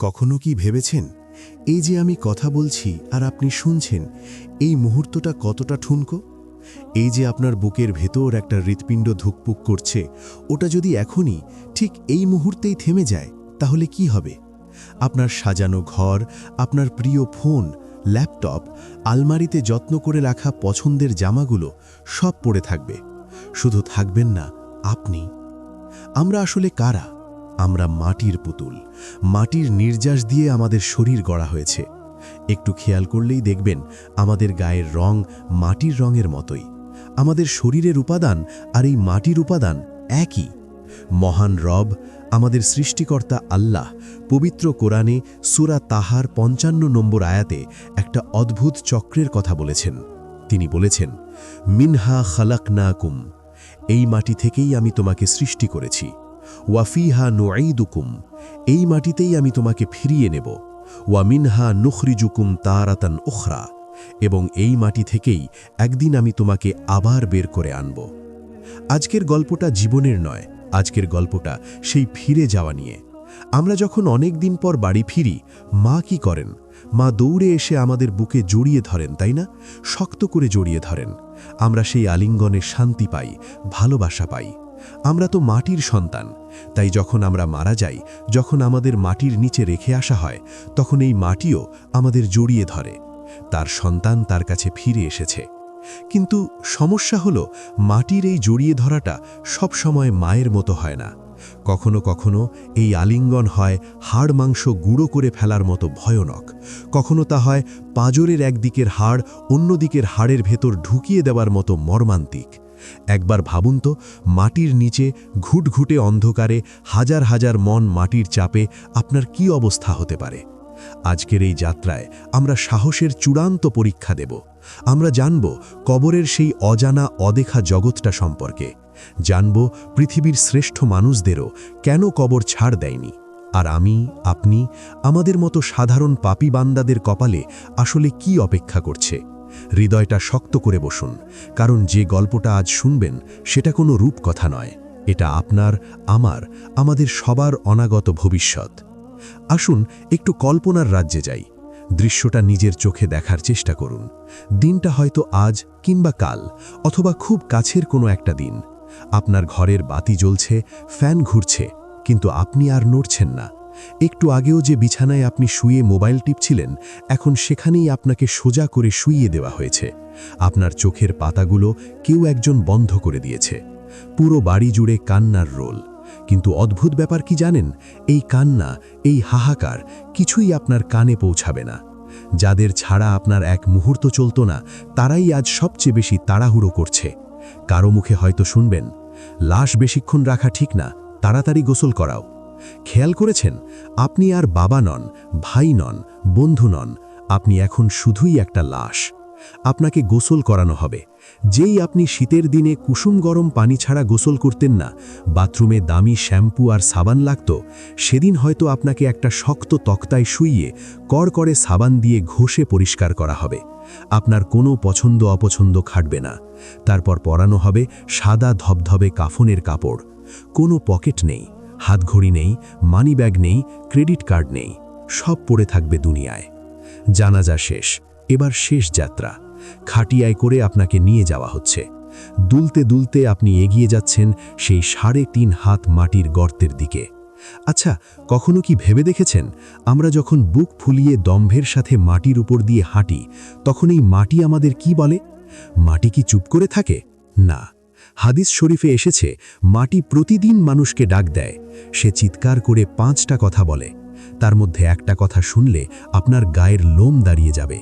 কখনো কি ভেবেছেন? এই যে আমি কথা বলছি আর আপনি শুনছেন, এই মুহূর্তটা কতটা ঠুনকো? এই যে আপনার বুকের ভেতর একটা হৃৎপিণ্ড ধুকপুক করছে, ওটা যদি এখনই, ঠিক এই মুহূর্তেই থেমে যায়, তাহলে কি হবে? আপনার সাজানো ঘর, আপনার প্রিয় ফোন, ল্যাপটপ, আলমারিতে যত্ন করে রাখা পছন্দের জামাগুলো সব পড়ে থাকবে। শুধু থাকবেন না, আপনি। আমরা আসলে কারা? আমরা মাটির পুতুল। মাটির নির্যাস দিয়ে আমাদের শরীর গড়া হয়েছে। একটু খেয়াল করলেই দেখবেন, আমাদের গায়ের রং মাটির রঙের মতোই। আমাদের শরীরের উপাদান আর এই মাটির উপাদান একই। মহান রব, আমাদের সৃষ্টিকর্তা আল্লাহ, পবিত্র কোরআনে সুরা তাহার পঞ্চান্ন নম্বর আয়াতে একটা অদ্ভুত চক্রের কথা বলেছেন। তিনি বলেছেন, মিনহা খালাকনাকুম। এই মাটি থেকেই আমি তোমাকে সৃষ্টি করেছি। ওয়াফিহা নোয়াইদুকুম এই মাটিতেই আমি তোমাকে ফিরিয়ে নেব। ওয়ামিনহা নুখরিজুকুম তারাতান উখরা, এবং এই মাটি থেকেই একদিন আমি তোমাকে আবার বের করে আনব। আজকের গল্পটা জীবনের নয়, আজকের গল্পটা সেই ফিরে যাওয়া নিয়ে। আমরা যখন অনেক দিন পর বাড়ি ফিরি, মা কি করেন? মা দৌড়ে এসে আমাদের বুকে জড়িয়ে ধরেন, তাই না? শক্ত করে জড়িয়ে ধরেন। আমরা সেই আলিঙ্গনে শান্তি পাই, ভালোবাসা পাই। আমরা তো মাটির সন্তান। তাই যখন আমরা মারা যাই, যখন আমাদের মাটির নিচে রেখে আসা হয়, তখন এই মাটিও আমাদের জড়িয়ে ধরে। তার সন্তান তার কাছে ফিরে এসেছে। কিন্তু সমস্যা হলো, মাটির এই জড়িয়ে ধরাটা সব সময় মায়ের মতো হয় না। কখনো কখনো এই আলিঙ্গন হয় হাড় মাংস গুঁড়ো করে ফেলার মতো ভয়ানক। কখনো তা হয় পাঁজরের একদিকের হাড় অন্যদিকের হাড়ের ভেতর ঢুকিয়ে দেওয়ার মতো মর্মান্তিক। একবার ভাবুন তো, মাটির নিচে ঘুটঘুটে অন্ধকারে হাজার হাজার মন মাটির চাপে আপনার কি অবস্থা হতে পারে? আজকের এই যাত্রায় আমরা সাহসের চূড়ান্ত পরীক্ষা দেব। আমরা জানব কবরের সেই অজানা অদেখা জগৎটা সম্পর্কে। জানব পৃথিবীর শ্রেষ্ঠ মানুষদেরও কেন কবর ছাড় দেয়নি। আর আমি, আপনি, আমাদের মতো সাধারণ পাপী বান্দাদের কপালে আসলে কি অপেক্ষা করছে? হৃদয়টা শক্ত করে বসুন, কারণ যে গল্পটা আজ শুনবেন সেটা কোনো রূপকথা নয়। এটা আপনার, আমার, আমাদের সবার অনাগত ভবিষ্যৎ। আসুন, একটু কল্পনার রাজ্যে যাই। দৃশ্যটা নিজের চোখে দেখার চেষ্টা করুন। দিনটা হয়তো আজ কিংবা কাল, অথবা খুব কাছের কোনো একটা দিন। আপনার ঘরের বাতি জ্বলছে, ফ্যান ঘুরছে, কিন্তু আপনি আর নড়ছেন না। একটু আগেও যে বিছানায় আপনি শুয়ে মোবাইল টিপছিলেন, এখন সেখানেই আপনাকে সোজা করে শুইয়ে দেওয়া হয়েছে। আপনার চোখের পাতাগুলো কেউ একজন বন্ধ করে দিয়েছে। পুরো বাড়ি জুড়ে কান্নার রোল। কিন্তু অদ্ভুত ব্যাপার কি জানেন? এই কান্না, এই হাহাকার কিছুই আপনার কানে পৌঁছাবে না। যাদের ছাড়া আপনার এক মুহূর্ত চলত না, তারাই আজ সবচেয়ে বেশি তাড়াহুড়ো করছে। কারও মুখে হয়তো শুনবেন, লাশ বেশিক্ষণ রাখা ঠিক না, তাড়াতাড়ি গোসল করাও। খেয়াল করেছেন? আপনি আর বাবা নন, ভাই নন, বন্ধু নন, আপনি এখন শুধুই একটা লাশ। আপনাকে গোসল করানো হবে। যেই আপনি শীতের দিনে কুসুম গরম পানি ছাড়া গোসল করতেন না, বাথরুমে দামি শ্যাম্পু আর সাবান লাগত, সেদিন হয়তো আপনাকে একটা শক্ত তক্তায় শুইয়ে কর করে সাবান দিয়ে ঘষে পরিষ্কার করা হবে। আপনার কোনো পছন্দ অপছন্দ খাটবে না। তারপর পরানো হবে সাদা ধবধবে কাফনের কাপড়। কোনো পকেট নেই। হাতঘড়ি নেই মানিব্যাগ নেই ক্রেডিট কার্ড নেই, সব পড়ে থাকবে দুনিয়ায়। জানাজা শেষ, এবার শেষ যাত্রা। খাটিয়ায় করে আপনাকে নিয়ে যাওয়া হচ্ছে। দুলতে দুলতে আপনি এগিয়ে যাচ্ছেন সেই সাড়ে তিন হাত মাটির গর্তের দিকে। আচ্ছা কখনো কি ভেবে দেখেছেন? আমরা যখন বুক ফুলিয়ে দম্ভের সাথে মাটির উপর দিয়ে হাঁটি, তখন এই মাটি আমাদের কি বলে? মাটি কি চুপ করে থাকে? না হাদিস শরীফে এসেছে, মাটি প্রতিদিন মানুষকে ডাক দেয়। সে চিৎকার করে পাঁচটা কথা বলে। তার মধ্যে একটা কথা শুনলে আপনার গায়ের লোম দাঁড়িয়ে যাবে।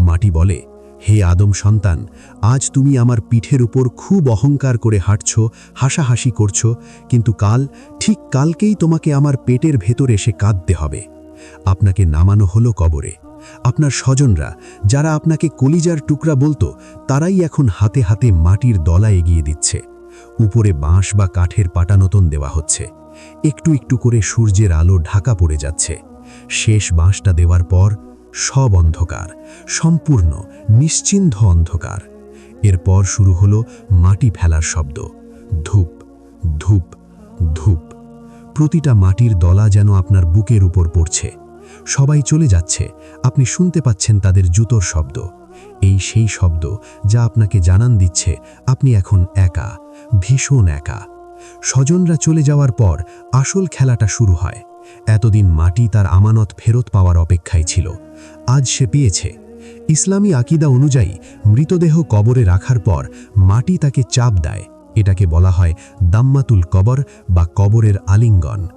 মাটি বলে, হে আদম সন্তান, আজ তুমি আমার পিঠের উপর খুব অহংকার করে হাঁটছ, হাসাহাসি করছ, কিন্তু কাল, ঠিক কালকেই তোমাকে আমার পেটের ভেতর এসে কাঁদতে হবে। আপনাকে নামানো হলো কবরে। আপনার স্বজনরা, যারা আপনাকে কলিজার টুকরা বলতো, তারাই এখন হাতে হাতে মাটির দলা এগিয়ে দিচ্ছে। উপরে বাঁশ বা কাঠের পাটানতন দেওয়া হচ্ছে। একটু একটু করে সূর্যের আলো ঢাকা পড়ে যাচ্ছে। শেষ বাঁশটা দেওয়ার পর সব অন্ধকার, সম্পূর্ণ নিশ্চিন্ধ অন্ধকার। এরপর শুরু হলো মাটি ফেলার শব্দ। ধূপ ধূপ ধূপ। প্রতিটা মাটির দলা যেন আপনার বুকের উপর পড়ছে। সবাই চলে যাচ্ছে। আপনি শুনতে পাচ্ছেন তাদের জুতোর শব্দ। এই সেই শব্দ যা আপনাকে জানান দিচ্ছে, আপনি এখন একা, ভীষণ একা। স্বজনরা চলে যাওয়ার পর আসল খেলাটা শুরু হয়। এতদিন মাটি তার আমানত ফেরত পাওয়ার অপেক্ষায় ছিল। আজ সে পেয়েছে। ইসলামী আকিদা অনুযায়ী মৃতদেহ কবরে রাখার পর মাটি তাকে চাপ দেয়। এটাকে বলা হয় দাম্মাতুল কবর বা কবরের আলিঙ্গন।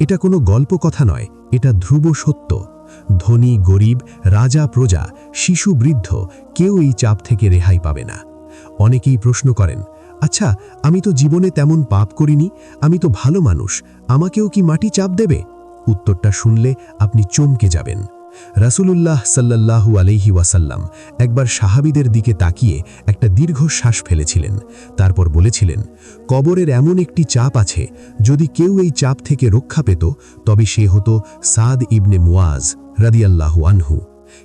এটা কোনো গল্প কথা নয়, এটা ধ্রুব সত্য। ধনী, গরিব, রাজা, প্রজা, শিশু, বৃদ্ধ, কেউ এই চাপ থেকে রেহাই পাবে না। অনেকেই প্রশ্ন করেন আচ্ছা আমি তো জীবনে তেমন পাপ করিনি, আমি তো ভালো মানুষ, আমাকেও কি মাটি চাপ দেবে? উত্তরটা শুনলে আপনি চমকে যাবেন। রাসূলুল্লাহ সাল্লাল্লাহু আলাইহি ওয়াসাল্লাম একবার সাহাবীদের দিকে তাকিয়ে একটা দীর্ঘ শ্বাস ফেলেছিলেন। তারপর বলেছিলেন, কবরের এমন একটি চাপ আছে, যদি কেউ এই চাপ থেকে রক্ষা পেত, তবে সে হতো সাদ ইবনে মুয়াজ রাদিয়াল্লাহু আনহু।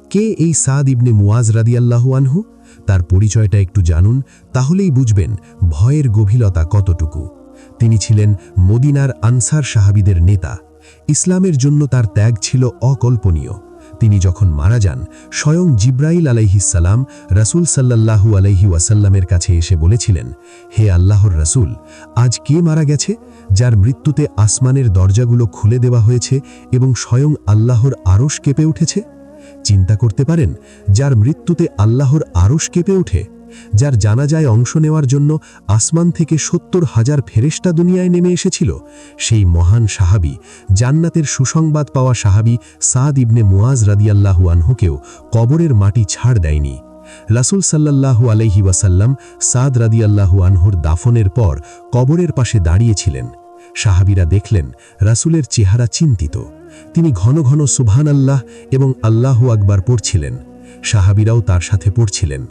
কে এই সাদ ইবনে মুয়াজ রাদিয়াল্লাহু আনহু? তার পরিচয়টা একটু জানুন, তাহলেই বুঝবেন ভয়ের গভীরতা কতটুকু। তিনি ছিলেন মদিনার আনসার সাহাবীদের নেতা। ইসলামের জন্য তার ত্যাগ ছিল অকল্পনীয়। তিনি যখন মারা যান, স্বয়ং জিব্রাইল আলাইহিসাল্লাম রাসুল সাল্লাহু আলাইহি ওয়াসাল্লামের কাছে এসে বলেছিলেন, হে আল্লাহর রাসুল, আজ কে মারা গেছে যার মৃত্যুতে আসমানের দরজাগুলো খুলে দেওয়া হয়েছে এবং স্বয়ং আল্লাহর আরশ কেঁপে উঠেছে? চিন্তা করতে পারেন, যার মৃত্যুতে আল্লাহর আরশ কেঁপে ওঠে যার জানাজায় অংশ নেওয়ার জন্য আসমান থেকে সত্তর হাজার ফেরেস্তা দুনিয়ায় নেমে এসেছিল, সেই মহান সাহাবি, জান্নাতের সুসংবাদ পাওয়া সাহাবি সাদ ইবনে মুয়াজ রাদিয়াল্লাহু আনহুকেও কবরের মাটি ছাড় দেয়নি। রাসূল সাল্লাল্লাহু আলাইহি ওয়াসাল্লাম সাদ রাদিয়াল্লাহু আনহুর দাফনের পর কবরের পাশে দাঁড়িয়েছিলেন। সাহাবিরা দেখলেন, রাসূলের চেহারা চিন্তিত। তিনি ঘন ঘন সুবহান আল্লাহ এবং আল্লাহু আকবার পড়ছিলেন। সাহাবিরাও তার সাথে পড়ছিলেন।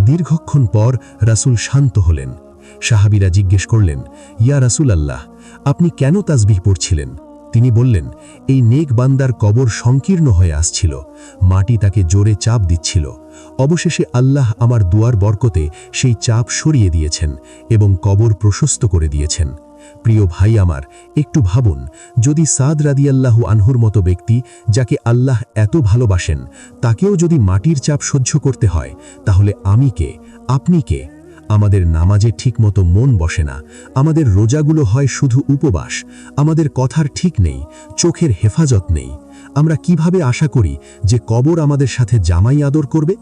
দীর্ঘক্ষণ পর রাসূল শান্ত হলেন। সাহাবিরা জিজ্ঞেস করলেন, ইয়া রাসূল আল্লাহ আপনি কেন তাসবিহ পড়ছিলেন? তিনি বললেন, এই নেক বান্দার কবর সংকীর্ণ হয়ে আসছিল। মাটি তাকে জোরে চাপ দিচ্ছিল। অবশেষে আল্লাহ আমার দুয়ার বরকতে সেই চাপ সরিয়ে দিয়েছেন এবং কবর প্রশস্ত করে দিয়েছেন। প্রিয় ভাই আমার, একটু ভাবুন, যদি সাদ রাদিয়াল্লাহু আনহুর মতো ব্যক্তি যাকে আল্লাহ এত ভালোবাসেন, তাকেও যদি মাটির চাপ সহ্য করতে হয়, তাহলে আমি কে? আপনি কে? আমাদের নামাজে ঠিকমতো মন বসে না, আমাদের রোজাগুলো হয় শুধু উপবাস, আমাদের কথার ঠিক নেই, চোখের হেফাজত নেই। আমরা কীভাবে আশা করি যে কবর আমাদের সাথে জামাই আদর করবে?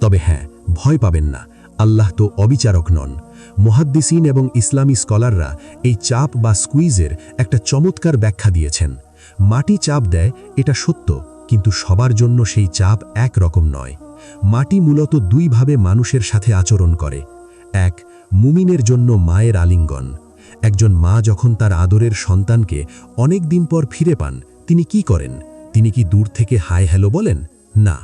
তবে হ্যাঁ ভয় পাবেন না, আল্লাহ তো অবিচারক নন। মুহাদ্দিসিন এবং ইসলামী স্কলাররা এই চাপ বা স্কুইজের একটা চমৎকার ব্যাখ্যা দিয়েছেন। মাটি চাপ দেয়, এটা সত্য, কিন্তু সবার জন্য সেই চাপ এক রকম নয়। মাটি মূলত দুইভাবে মানুষের সাথে আচরণ করে। এক, মুমিনের জন্য মায়ের আলিঙ্গন। একজন মা যখন তার আদরের সন্তানকে অনেক দিন পর ফিরে পান, তিনি কি করেন? তিনি কি দূর থেকে হাই হ্যালো বলেন? না।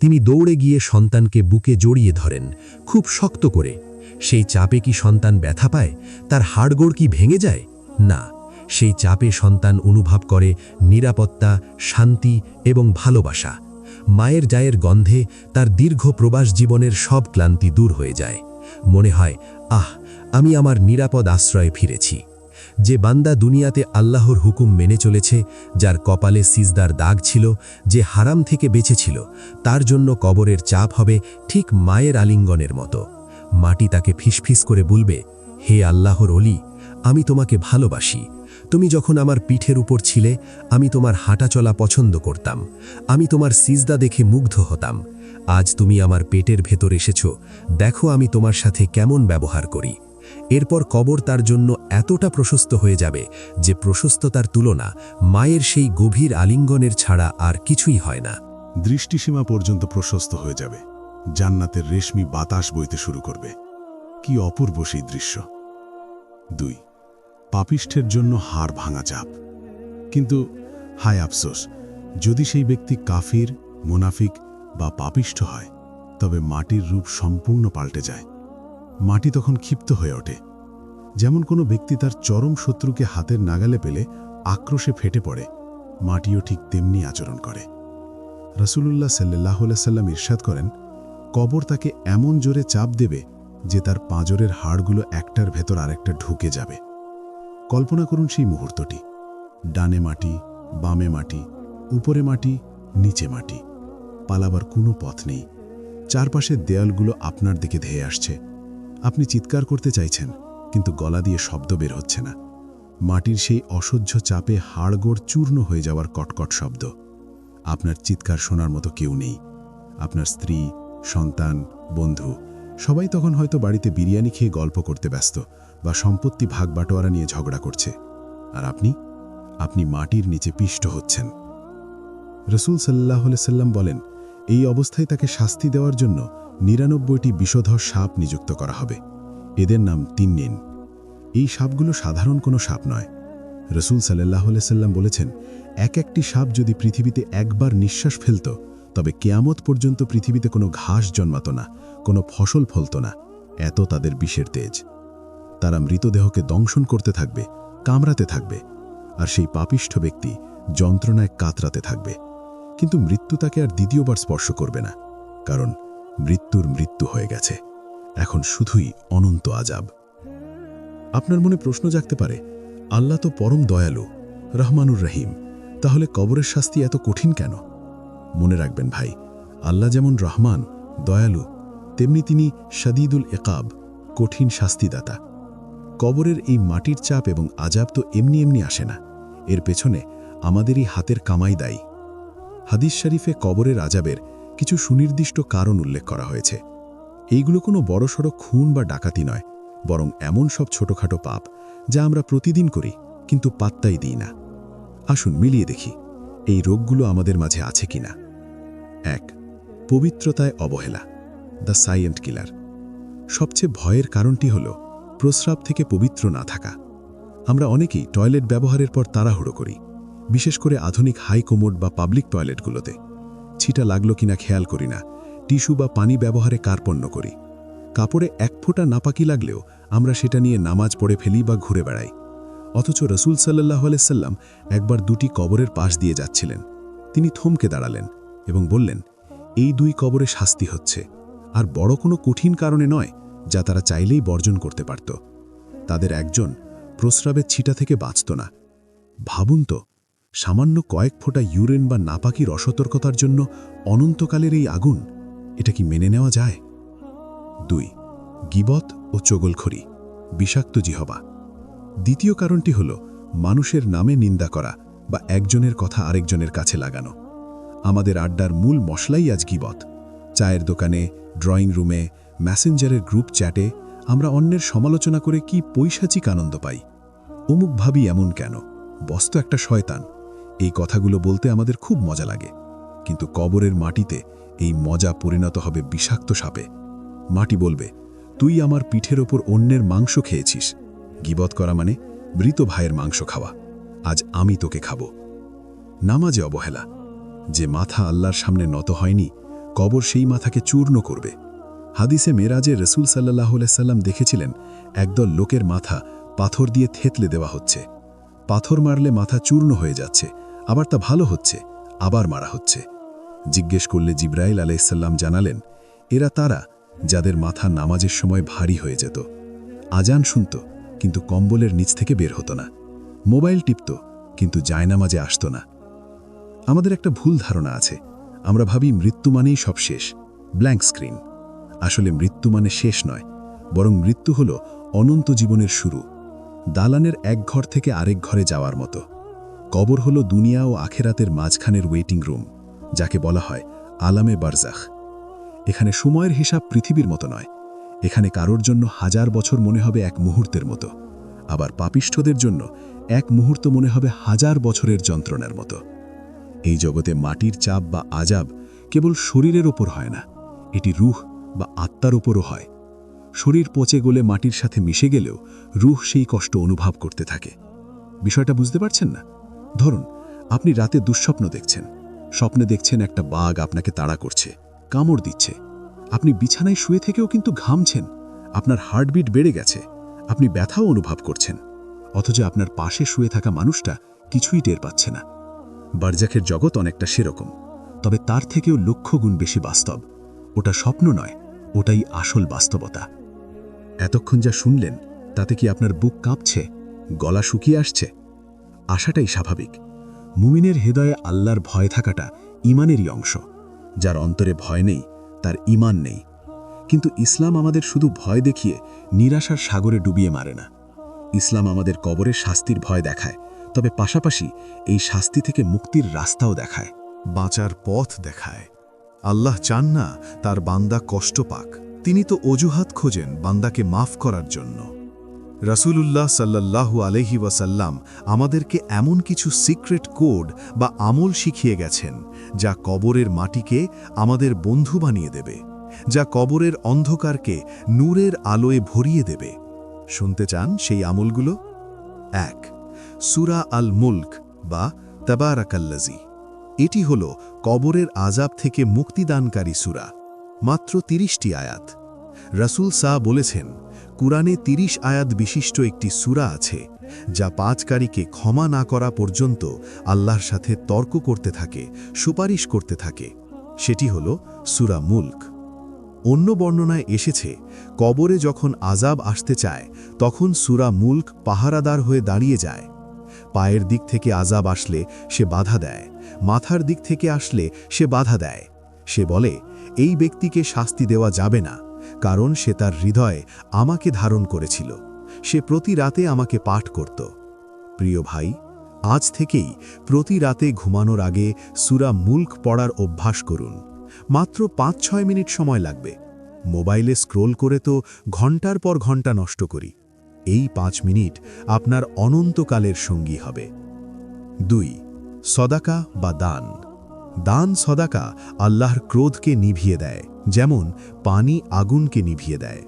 তিনি দৌড়ে গিয়ে সন্তানকে বুকে জড়িয়ে ধরেন, খুব শক্ত করে। সেই চাপে কি সন্তান ব্যথা পায়? তার হাড়গোড় কি ভেঙে যায়? না, সেই চাপে সন্তান অনুভব করে নিরাপত্তা, শান্তি এবং ভালোবাসা। মায়ের জায়ের গন্ধে তার দীর্ঘ প্রবাস জীবনের সব ক্লান্তি দূর হয়ে যায়। মনে হয়, আহ, আমি আমার নিরাপদ আশ্রয়ে ফিরেছি। যে বান্দা দুনিয়াতে আল্লাহর হুকুম মেনে চলেছে, যার কপালে সিজদার দাগ ছিল, যে হারাম থেকে বেঁচেছিল তার জন্য কবরের চাপ হবে ঠিক মায়ের আলিঙ্গনের মতো। মাটি তাকে ফিসফিস করে বলবে, হে আল্লাহর অলি, আমি তোমাকে ভালোবাসি। তুমি যখন আমার পিঠের উপর ছিলে, আমি তোমার হাঁটাচলা পছন্দ করতাম। আমি তোমার সিজদা দেখে মুগ্ধ হতাম। আজ তুমি আমার পেটের ভেতর এসেছ। দেখো আমি তোমার সাথে কেমন ব্যবহার করি। এরপর কবর তার জন্য এতটা প্রশস্ত হয়ে যাবে যে প্রশস্ততার তুলনা মায়ের সেই গভীর আলিঙ্গনের ছাড়া আর কিছুই হয় না। দৃষ্টিসীমা পর্যন্ত প্রশস্ত হয়ে যাবে। জান্নাতের রেশমি বাতাস বইতে শুরু করবে। কি অপূর্ব সেই দৃশ্য। দুই, পাপিষ্ঠের জন্য হাড় ভাঙা চাপ। কিন্তু, হায় আফসোস, যদি সেই ব্যক্তি কাফির, মুনাফিক বা পাপিষ্ঠ হয়, তবে মাটির রূপ সম্পূর্ণ পাল্টে যায়। মাটি তখন ক্ষিপ্ত হয়ে ওঠে। যেমন কোনো ব্যক্তি তার চরম শত্রুকে হাতের নাগালে পেলে আক্রোশে ফেটে পড়ে, মাটিও ঠিক তেমনি আচরণ করে। রসুলুল্লাহ সাল্লাহ সাল্লাম ইরশাদ করেন কবর তাকে এমন জোরে চাপ দেবে যে তার পাঁজরের হাড়গুলো একটার ভেতর আরেকটা ঢুকে যাবে। কল্পনা করুন সেই মুহূর্তটি। ডানে মাটি, বামে মাটি, উপরে মাটি, নিচে মাটি। পালাবার কোনো পথ নেই। চারপাশের দেয়ালগুলো আপনার দিকে ধেয়ে আসছে। আপনি চিৎকার করতে চাইছেন, কিন্তু গলা দিয়ে শব্দ বের হচ্ছে না। মাটির সেই অসহ্য চাপে হাড়গোড় চূর্ণ হয়ে যাওয়ার কটকট শব্দ। আপনার চিৎকার শোনার মতো কেউ নেই। আপনার স্ত্রী সন্তান, বন্ধু, সবাই তখন হয়তো বাড়িতে বিরিয়ানি খেয়ে গল্প করতে ব্যস্ত বা সম্পত্তি ভাগ বাটোয়ারা নিয়ে ঝগড়া করছে। আর আপনি? আপনি মাটির নিচে পিষ্ট হচ্ছেন। রসুল সাল্লাহ সাল্লাম বলেন, এই অবস্থায় তাকে শাস্তি দেওয়ার জন্য নিরানব্বইটি বিষধর সাপ নিযুক্ত করা হবে। এদের নাম তিন্নিন। এই সাপগুলো সাধারণ কোনো সাপ নয়। রসুল সাল্লাহ সাল্লাম বলেছেন, এক একটি সাপ যদি পৃথিবীতে একবার নিঃশ্বাস ফেলত তবে কেয়ামত পর্যন্ত পৃথিবীতে কোনো ঘাস জন্মাত না, কোনো ফসল ফলত না, এত তাদের বিষের তেজ। তারা মৃতদেহকে দংশন করতে থাকবে, কামড়াতে থাকবে, আর সেই পাপিষ্ঠ ব্যক্তি যন্ত্রণায় কাতরাতে থাকবে। কিন্তু মৃত্যু তাকে আর দ্বিতীয়বার স্পর্শ করবে না, কারণ মৃত্যুর মৃত্যু হয়ে গেছে। এখন শুধুই অনন্ত আজাব। আপনার মনে প্রশ্ন জাগতে পারে, আল্লাহ তো পরম দয়ালু, রহমানুর রহিম, তাহলে কবরের শাস্তি এত কঠিন কেন? মনে রাখবেন ভাই। আল্লাহ যেমন রহমান, দয়ালু, তেমনি তিনি শাদিদুল একাব কঠিন শাস্তিদাতা। কবরের এই মাটির চাপ এবং আজাব তো এমনি এমনি আসে না। এর পেছনে আমাদেরই হাতের কামাই দায়ী। হাদিস শরীফে কবরের আজাবের কিছু সুনির্দিষ্ট কারণ উল্লেখ করা হয়েছে। এইগুলো কোনো বড়সড় খুন বা ডাকাতি নয়, বরং এমন সব ছোটখাটো পাপ যা আমরা প্রতিদিন করি, কিন্তু পাত্তাই দিই না। আসুন মিলিয়ে দেখি, এই রোগগুলো আমাদের মাঝে আছে কিনা। এক, পবিত্রতায় অবহেলা, দ্য সাইয়েন্ট কিলার। সবচেয়ে ভয়ের কারণটি হল প্রস্রাব থেকে পবিত্র না থাকা। আমরা অনেকেই টয়লেট ব্যবহারের পর তাড়াহুড়ো করি, বিশেষ করে আধুনিক হাই কোমোড বা পাবলিক টয়লেটগুলোতে। ছিটা লাগল কিনা খেয়াল করি না, টিস্যু বা পানি ব্যবহারে কার্পণ্য করি। কাপড়ে এক ফোঁটা নাপাকি লাগলেও আমরা সেটা নিয়ে নামাজ পড়ে ফেলি বা ঘুরে বেড়াই। অথচ রসুল সাল্লাহ আলাইসাল্লাম একবার দুটি কবরের পাশ দিয়ে যাচ্ছিলেন। তিনি থমকে দাঁড়ালেন এবং বললেন, এই দুই কবরে শাস্তি হচ্ছে। আর বড় কোনো কঠিন কারণে নয়, যা তারা চাইলেই বর্জন করতে পারত। তাদের একজন প্রস্রাবের ছিটা থেকে বাঁচত না। ভাবুন তো, সামান্য কয়েক ফোঁটা ইউরেন বা নাপাকির অসতর্কতার জন্য অনন্তকালের এই আগুন, এটা কি মেনে নেওয়া যায়? দুই, গিবত ও চগলখড়ি, বিষাক্ত জিহবা। দ্বিতীয় কারণটি হল, মানুষের নামে নিন্দা করা বা একজনের কথা আরেকজনের কাছে লাগানো। আমাদের আড্ডার মূল মশলাই আজ গিবত। চায়ের দোকানে, ড্রয়িং রুমে, ম্যাসেঞ্জারের গ্রুপ চ্যাটে আমরা অন্যের সমালোচনা করে কি পৈশাচিক আনন্দ পাই। অমুক ভাবি এমন কেন? বস্ত একটা শয়তান। এই কথাগুলো বলতে আমাদের খুব মজা লাগে। কিন্তু কবরের মাটিতে এই মজা পরিণত হবে বিষাক্ত সাপে। মাটি বলবে, তুই আমার পিঠের ওপর অন্যের মাংস খেয়েছিস। গিবত করা মানে মৃত ভাইয়ের মাংস খাওয়া। আজ আমি তোকে খাব। নামাজে অবহেলা। যে মাথা আল্লাহর সামনে নত হয়নি, কবর সেই মাথাকে চূর্ণ করবে। হাদিসে মেরাজে রসুল সাল্লাহ সাল্লাম দেখেছিলেন, একদল লোকের মাথা পাথর দিয়ে থেতলে দেওয়া হচ্ছে। পাথর মারলে মাথা চূর্ণ হয়ে যাচ্ছে, আবার তা ভালো হচ্ছে, আবার মারা হচ্ছে। জিজ্ঞেস করলে জিব্রাইল আলাইসাল্লাম জানালেন, এরা তারা যাদের মাথা নামাজের সময় ভারী হয়ে যেত। আজান শুনত, কিন্তু কম্বলের নিচ থেকে বের হতো না। মোবাইল টিপত, কিন্তু জায়নামাজে আসত না। আমাদের একটা ভুল ধারণা আছে। আমরা ভাবি মৃত্যু মানেই সব শেষ ব্ল্যাঙ্ক স্ক্রিন আসলে মৃত্যু মানে শেষ নয়, বরং মৃত্যু হল অনন্ত জীবনের শুরু, দালানের এক ঘর থেকে আরেক ঘরে যাওয়ার মতো। কবর হল দুনিয়া ও আখেরাতের মাঝখানের ওয়েটিং রুম যাকে বলা হয় আলামে বারজাখ। এখানে সময়ের হিসাব পৃথিবীর মতো নয়, এখানে কারোর জন্য হাজার বছর মনে হবে এক মুহূর্তের মতো, আবার পাপিষ্ঠদের জন্য এক মুহূর্ত মনে হবে হাজার বছরের যন্ত্রণার মতো। এই জগতে মাটির চাপ বা আজাব কেবল শরীরের ওপর হয় না, এটি রুহ বা আত্মার ওপরও হয়। শরীর পচে গলে মাটির সাথে মিশে গেলেও রুহ সেই কষ্ট অনুভব করতে থাকে। বিষয়টা বুঝতে পারছেন না? ধরুন, আপনি রাতে দুঃস্বপ্ন দেখছেন। স্বপ্নে দেখছেন একটা বাঘ আপনাকে তাড়া করছে, কামড় দিচ্ছে। আপনি বিছানায় শুয়ে থেকেও কিন্তু ঘামছেন। আপনার হার্টবিট বেড়ে গেছে। আপনি ব্যথাও অনুভব করছেন। অথচ আপনার পাশে শুয়ে থাকা মানুষটা কিছুই টের পাচ্ছে না। বারজাখের জগৎ অনেকটা সেরকম, তবে তার থেকেও লক্ষ গুণ বেশি বাস্তব। ওটা স্বপ্ন নয়, ওটাই আসল বাস্তবতা। এতক্ষণ যা শুনলেন, তাতে কি আপনার বুক কাঁপছে, গলা শুকিয়ে আসছে? আশাটাই স্বাভাবিক। মুমিনের হৃদয়ে আল্লাহর ভয় থাকাটা ইমানেরই অংশ। যার অন্তরে ভয় নেই, তার ইমান নেই। কিন্তু ইসলাম আমাদের শুধু ভয় দেখিয়ে নিরাশার সাগরে ডুবিয়ে মারে না। ইসলাম আমাদের কবরে শাস্তির ভয় দেখায়। তবে পাশাপাশি এই শাস্তি থেকে মুক্তির রাস্তাও দেখায়, বাঁচার পথ দেখায়। আল্লাহ চান না তার বান্দা কষ্ট পাক। তিনি তো অজুহাত খোঁজেন বান্দাকে মাফ করার জন্য। রাসূলুল্লাহ সাল্লাল্লাহু আলহি ওয়াসাল্লাম আমাদেরকে এমন কিছু সিক্রেট কোড বা আমল শিখিয়ে গেছেন, যা কবরের মাটিকে আমাদের বন্ধু বানিয়ে দেবে, যা কবরের অন্ধকারকে নূরের আলোয় ভরিয়ে দেবে। শুনতে চান সেই আমলগুলো? এক সুরা আল মুল্ক বা তাবারাকাল্লাজি এটি হল কবরের আজাব থেকে মুক্তিদানকারী সুরা, মাত্র তিরিশটি আয়াত। রাসূল সাহ বলেছেন, কুরআনে তিরিশ আয়াত বিশিষ্ট একটি সুরা আছে, যা পাঁচকারীকে ক্ষমা না করা পর্যন্ত আল্লাহর সাথে তর্ক করতে থাকে, সুপারিশ করতে থাকে। সেটি হল সুরা মুল্ক। অন্য বর্ণনায় এসেছে, কবরে যখন আজাব আসতে চায়, তখন সুরা মুল্ক পাহারাদার হয়ে দাঁড়িয়ে যায় পায়ের দিক থেকে আজাব আসলে, সে বাধা দেয়। মাথার দিক থেকে আসলে, সে বাধা দেয়। সে বলে, এই ব্যক্তিকে শাস্তি দেওয়া যাবে না, কারণ সে তার হৃদয়ে আমাকে ধারণ করেছিল। সে প্রতি রাতে আমাকে পাঠ করত। প্রিয় ভাই, আজ থেকেই প্রতি রাতে ঘুমানোর আগে সুরা মুল্ক পড়ার অভ্যাস করুন। মাত্র পাঁচ ছয় মিনিট সময় লাগবে। মোবাইলে স্ক্রোল করে তো ঘণ্টার পর ঘণ্টা নষ্ট করি। এই পাঁচ মিনিট আপনার অনন্তকালের সঙ্গী হবে। দুই, সদাকা বা দান। দান সদাকা আল্লাহর ক্রোধকে নিভিয়ে দেয়, যেমন পানি আগুনকে নিভিয়ে দেয়।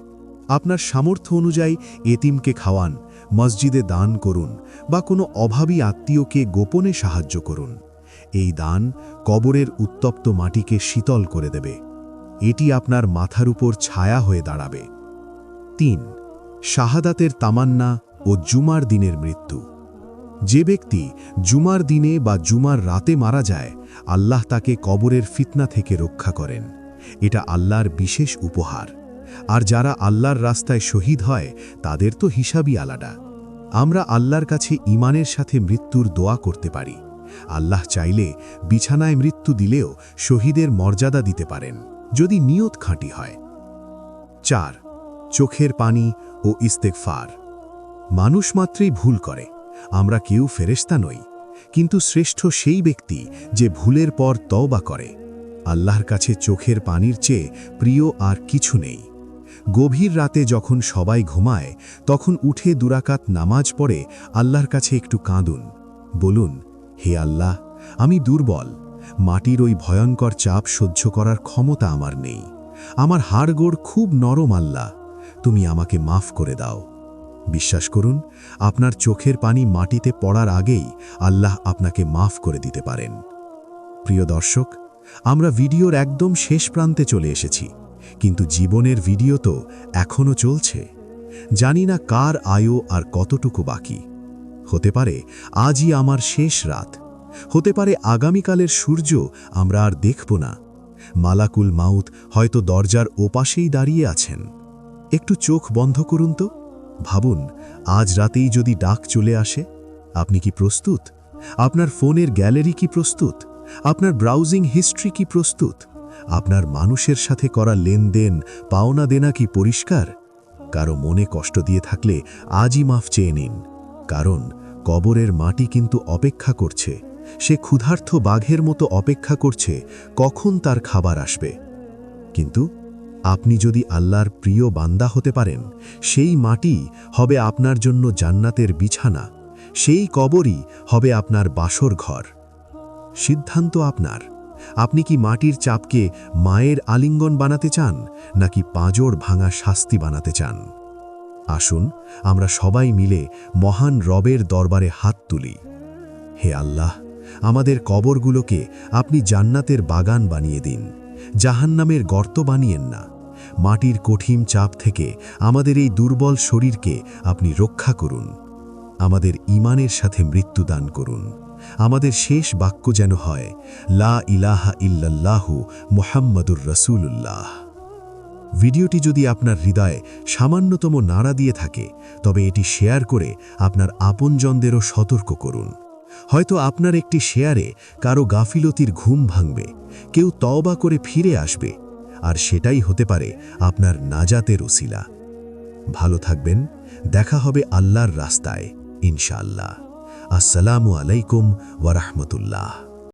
আপনার সামর্থ্য অনুযায়ী এতিমকে খাওয়ান, মসজিদে দান করুন বা কোনো অভাবী আত্মীয়কে গোপনে সাহায্য করুন। এই দান কবরের উত্তপ্ত মাটিকে শীতল করে দেবে। এটি আপনার মাথার উপর ছায়া হয়ে দাঁড়াবে। তিন শাহাদাতের তামান্না ও জুমার দিনের মৃত্যু। যে ব্যক্তি জুমার দিনে বা জুমার রাতে মারা যায়, আল্লাহ তাকে কবরের ফিতনা থেকে রক্ষা করেন। এটা আল্লাহর বিশেষ উপহার। আর যারা আল্লাহর রাস্তায় শহীদ হয়, তাদের তো হিসাবই আলাদা। আমরা আল্লাহর কাছে ইমানের সাথে মৃত্যুর দোয়া করতে পারি। আল্লাহ চাইলে বিছানায় মৃত্যু দিলেও শহীদের মর্যাদা দিতে পারেন, যদি নিয়ত খাঁটি হয়। চার চোখের পানি ও ইস্তেকফার মানুষ মাত্রেই ভুল করে, আমরা কেউ ফেরেস্তা নই, কিন্তু শ্রেষ্ঠ সেই ব্যক্তি যে ভুলের পর তওবা করে। আল্লাহর কাছে চোখের পানির চেয়ে প্রিয় আর কিছু নেই। গভীর রাতে যখন সবাই ঘুমায়, তখন উঠে দুরাকাত নামাজ পড়ে আল্লাহর কাছে একটু কাঁদুন। বলুন, হে আল্লাহ, আমি দুর্বল, মাটির ওই ভয়ঙ্কর চাপ সহ্য করার ক্ষমতা আমার নেই। আমার হাড়গোড় খুব নরম আল্লাহ। তুমি আমাকে মাফ করে দাও। বিশ্বাস করুন, আপনার চোখের পানি মাটিতে পড়ার আগেই আল্লাহ আপনাকে মাফ করে দিতে পারেন। প্রিয় দর্শক, আমরা ভিডিওর একদম শেষ প্রান্তে চলে এসেছি, কিন্তু জীবনের ভিডিও তো এখনও চলছে। জানি না কার আয়ু আর কতটুকু বাকি। হতে পারে আজই আমার শেষ রাত, হতে পারে আগামীকালের সূর্য আমরা আর দেখব না। মালাকুল মাউত হয়তো দরজার ওপাশেই দাঁড়িয়ে আছেন। একটু চোখ বন্ধ করুন তো। ভাবুন, আজ রাতেই যদি ডাক চলে আসে, আপনি কি প্রস্তুত? আপনার ফোনের গ্যালারি কি প্রস্তুত? আপনার ব্রাউজিং হিস্ট্রি কি প্রস্তুত? আপনার মানুষের সাথে করা লেনদেন, পাওনা দেনা কি পরিষ্কার? কারও মনে কষ্ট দিয়ে থাকলে আজই মাফ চেয়ে নিন। কারণ, কবরের মাটি কিন্তু অপেক্ষা করছে। সে ক্ষুধার্থ বাঘের মতো অপেক্ষা করছে, কখন তার খাবার আসবে? কিন্তু আপনি যদি আল্লাহর প্রিয় বান্দা হতে পারেন, সেই মাটি হবে আপনার জন্য জান্নাতের বিছানা, সেই কবরই হবে আপনার বাসর ঘর। সিদ্ধান্ত আপনার। আপনি কি মাটির চাপকে মায়ের আলিঙ্গন বানাতে চান, নাকি পাঁজর ভাঙা শাস্তি বানাতে চান? আসুন, আমরা সবাই মিলে মহান রবের দরবারে হাত তুলি। হে আল্লাহ, আমাদের কবরগুলোকে আপনি জান্নাতের বাগান বানিয়ে দিন, জাহান্নামের গর্ত বানিয়েন না। মাটির কঠিন চাপ থেকে আমাদের এই দুর্বল শরীরকে আপনি রক্ষা করুন। আমাদের ইমানের সাথে মৃত্যু দান করুন। আমাদের শেষ বাক্য যেন হয়, লা ইলাহা ইল্লাল্লাহু মুহাম্মাদুর রসুল্লাহ ভিডিওটি যদি আপনার হৃদয়ে সামান্যতম নাড়া দিয়ে থাকে, তবে এটি শেয়ার করে আপনার আপনজনদেরও সতর্ক করুন। হয়তো আপনার একটি শেয়ারে কারও গাফিলতির ঘুম ভাঙবে, কেউ তওবা করে ফিরে আসবে আর সেটাই হতে পারে আপনার নাজাতের ওসিলা। ভালো থাকবেন, দেখা হবে আল্লাহর রাস্তায়, ইনশাআল্লাহ। আসসালামু আলাইকুম ওয়ারাহমতুল্লাহ